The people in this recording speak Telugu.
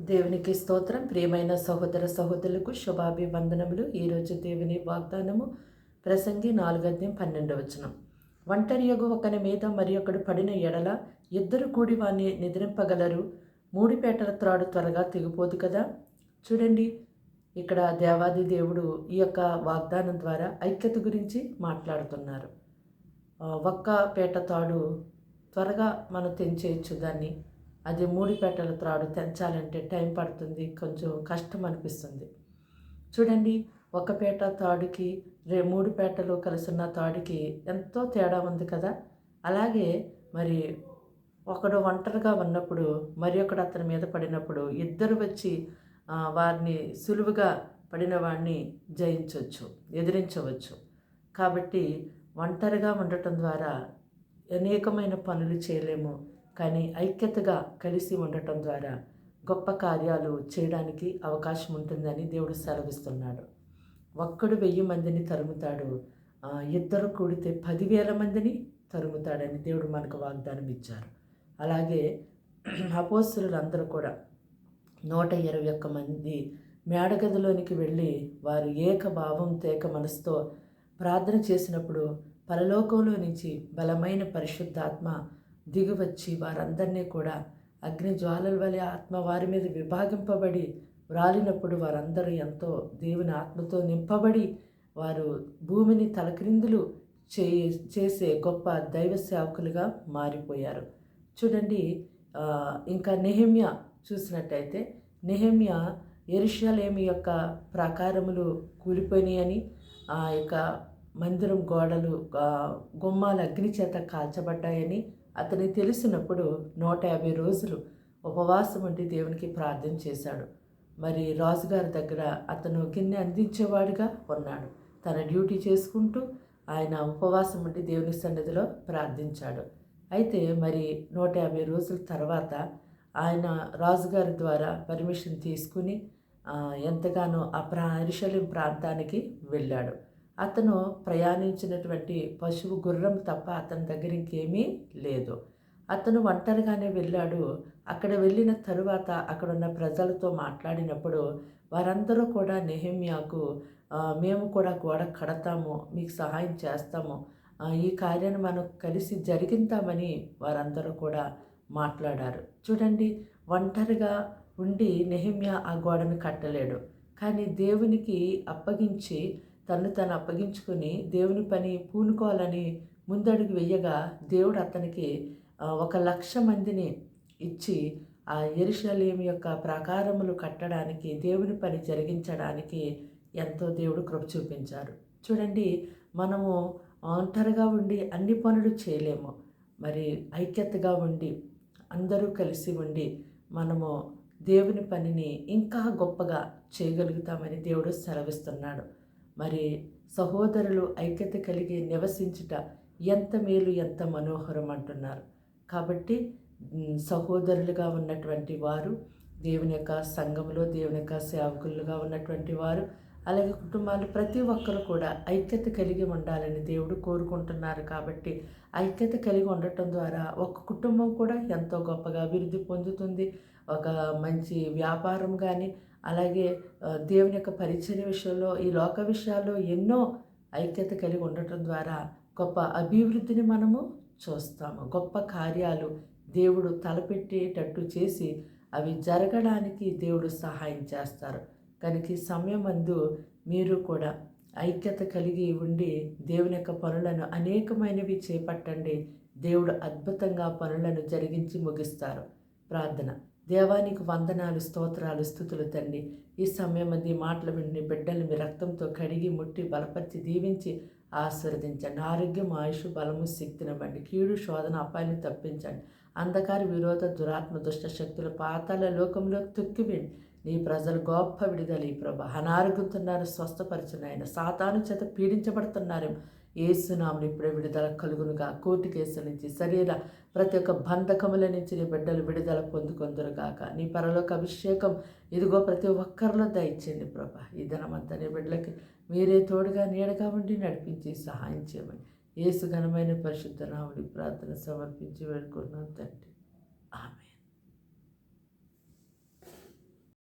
దేవునికి స్తోత్రం. ప్రియమైన సహోదర సహోదరులకు శుభాభివందనములు. ఈరోజు దేవుని వాగ్దానము ప్రసంగి నాలుగద్యం పన్నెండవచనం ఒంటరి యొగు ఒకని మీద మరి ఒకడు పడిన ఎడల ఇద్దరు కూడి వాణ్ణి నిద్రింపగలరు. మూడిపేటల త్రాడు త్వరగా తెగిపోదు కదా? చూడండి ఇక్కడ దేవాది దేవుడు ఈ యొక్క వాగ్దానం ద్వారా ఐక్యత గురించి మాట్లాడుతున్నారు. ఒక్క పేట తాడు త్వరగా మనం తెంచేయచ్చు దాన్ని. అది మూడు పెట్టల త్రాడు తెంచాలంటే టైం పడుతుంది కొంచెం కష్టం అనిపిస్తుంది. చూడండి ఒక పేట తాడుకి రే మూడు పేటలు కలిసిన తాడుకి ఎంతో తేడా ఉంది కదా? అలాగే మరి ఒకడు ఒంటరిగా ఉన్నప్పుడు మరి ఒకడు అతని మీద పడినప్పుడు ఇద్దరు వచ్చి వారిని సులువుగా పడిన వాడిని జయించవచ్చు ఎదిరించవచ్చు. కాబట్టి ఒంటరిగా ఉండటం ద్వారా అనేకమైన పనులు చేయలేము. కానీ ఐక్యతగా కలిసి ఉండటం ద్వారా గొప్ప కార్యాలు చేయడానికి అవకాశం ఉంటుందని దేవుడు సెలవిస్తున్నాడు. ఒక్కడు వెయ్యి మందిని తరుముతాడు. ఇద్దరు కూడితే పదివేల మందిని తరుముతాడని దేవుడు మనకు వాగ్దానం ఇచ్చారు అలాగే అపోస్తులందరూ కూడా నూట ఇరవై ఒక్క మంది మేడగదిలోనికి వెళ్ళి వారు ఏక భావం తేక మనసుతో ప్రార్థన చేసినప్పుడు పరలోకంలో నుంచి బలమైన పరిశుద్ధాత్మ దిగివచ్చి వారందరినీ కూడా అగ్ని జ్వాలల వలె ఆత్మ వారి మీద విభాగింపబడి వ్రాలినప్పుడు వారందరూ ఎంతో దేవుని ఆత్మతో నింపబడి వారు భూమిని తలక్రిందులు చే చేసే గొప్ప దైవ సేవకులుగా మారిపోయారు. చూడండి ఇంకా నెహమ్య చూసినట్టయితే నెహమ్య ఎరుషలేమి యొక్క ప్రాకారములు కూలిపోయినాయని ఆ యొక్క మందిరం గోడలు గుమ్మాలు అగ్ని చేత కాల్చబడ్డాయని అతనికి తెలిసినప్పుడు నూట యాభై రోజులు ఉపవాసం ఉండి దేవునికి ప్రార్థన చేశాడు. మరి రాజుగారి దగ్గర అతను గిన్నె అందించేవాడిగా ఉన్నాడు. తన డ్యూటీ చేసుకుంటూ ఆయన ఉపవాసం ఉండి దేవుని సన్నిధిలో ప్రార్థించాడు. అయితే మరి నూట యాభై రోజుల తర్వాత ఆయన రాజుగారి ద్వారా పర్మిషన్ తీసుకుని ఎంతగానో ఆ ప్రా ప్రాంతానికి వెళ్ళాడు. అతను ప్రయాణించినటువంటి పశువు గుర్రం తప్ప అతని దగ్గర ఇంకేమీ లేదు. అతను ఒంటరిగానే వెళ్ళాడు. అక్కడ వెళ్ళిన తరువాత అక్కడున్న ప్రజలతో మాట్లాడినప్పుడు వారందరూ కూడా నెహమ్యాకు మేము కూడా గోడ కడతాము మీకు సహాయం చేస్తాము. ఈ కార్యాన్ని మనం కలిసి జరిగిద్దామని వారందరూ కూడా మాట్లాడారు. చూడండి ఒంటరిగా ఉండి నెహిమ్యా ఆ గోడను కట్టలేడు. కానీ దేవునికి అప్పగించి తను తను అప్పగించుకొని దేవుని పని పూనుకోవాలని ముందడుగు వెయ్యగా దేవుడు అతనికి ఒక లక్ష మందిని ఇచ్చి ఆ ఎరుషలేం యొక్క ప్రాకారములు కట్టడానికి దేవుని పని జరిగించడానికి ఎంతో దేవుడు కృప చూపించారు. చూడండి మనము ఒంటరిగా ఉండి అన్ని పనులు చేయలేము. మరి ఐక్యతగా ఉండి అందరూ కలిసి ఉండి మనము దేవుని పనిని ఇంకా గొప్పగా చేయగలుగుతామని దేవుడు సెలవిస్తున్నాడు. మరి సహోదరులు ఐక్యత కలిగి నివసించుట ఎంత మేలు ఎంత మనోహరం అంటున్నారు. కాబట్టి సహోదరులుగా ఉన్నటువంటి వారు దేవుని యొక్క సంఘంలో దేవుని యొక్క సేవకులుగా ఉన్నటువంటి వారు అలాగే కుటుంబాలు ప్రతి ఒక్కరు కూడా ఐక్యత కలిగి ఉండాలని దేవుడు కోరుకుంటున్నారు. కాబట్టి ఐక్యత కలిగి ఉండటం ద్వారా ఒక కుటుంబం కూడా ఎంతో గొప్పగా అభివృద్ధి పొందుతుంది. ఒక మంచి వ్యాపారం కానీ అలాగే దేవుని యొక్క పరిచర్య విషయంలో ఈ లోక విషయాల్లో ఎన్నో ఐక్యత కలిగి ఉండటం ద్వారా గొప్ప అభివృద్ధిని మనము చూస్తాము. గొప్ప కార్యాలు దేవుడు తలపెట్టేటట్టు చేసి అవి జరగడానికి దేవుడు సహాయం చేస్తారు. కనుక ఈ సమయం అందు మీరు కూడా ఐక్యత కలిగి ఉండి దేవుని యొక్క పనులను అనేకమైనవి చేపట్టండి. దేవుడు అద్భుతంగా పనులను జరిగించి ముగిస్తారు. ప్రార్థన. దేవానికి వందనాలు స్తోత్రాలు స్థుతులు తండ్రి ఈ సమయం అంది మాటలు విని బిడ్డలు మీ రక్తంతో కడిగి ముట్టి బలపరిచి దీవించి ఆశీర్వదించండి. ఆరోగ్యం ఆయుష్ బలము శక్తినివ్వండి కీడు శోధన అపాయాన్ని తప్పించండి. అంధకార విరోధ దురాత్మ దుష్ట శక్తుల పాతాల లోకంలో తొక్కివేయండి. నీ ప్రజలు గొప్ప విడుదల ఈ ప్రభ అనారోగ్యంతున్నారు స్వస్థపరచున్నాయన సాతాను చేత పీడించబడుతున్నారేమో. ఏసునాములు ఇప్పుడే విడుదల కలుగునుగా. కోర్టు కేసుల నుంచి శరీర ప్రతి ఒక్క బంధకముల నుంచి నీ బిడ్డలు విడుదల పొందుకొందురుగాక. నీ పరలోక అభిషేకం ఇదిగో ప్రతి ఒక్కరిలో దయచేయండి ప్రభా. ఈ ధనమంతా నీ బిడ్డలకి మీరే తోడుగా నీడగా ఉండి నడిపించి సహాయం చేయమని ఏసు ఘనమైన పరిశుద్ధ నాముడి ప్రార్థన సమర్పించి వేడుకున్నాం తండ్రి. ఆమె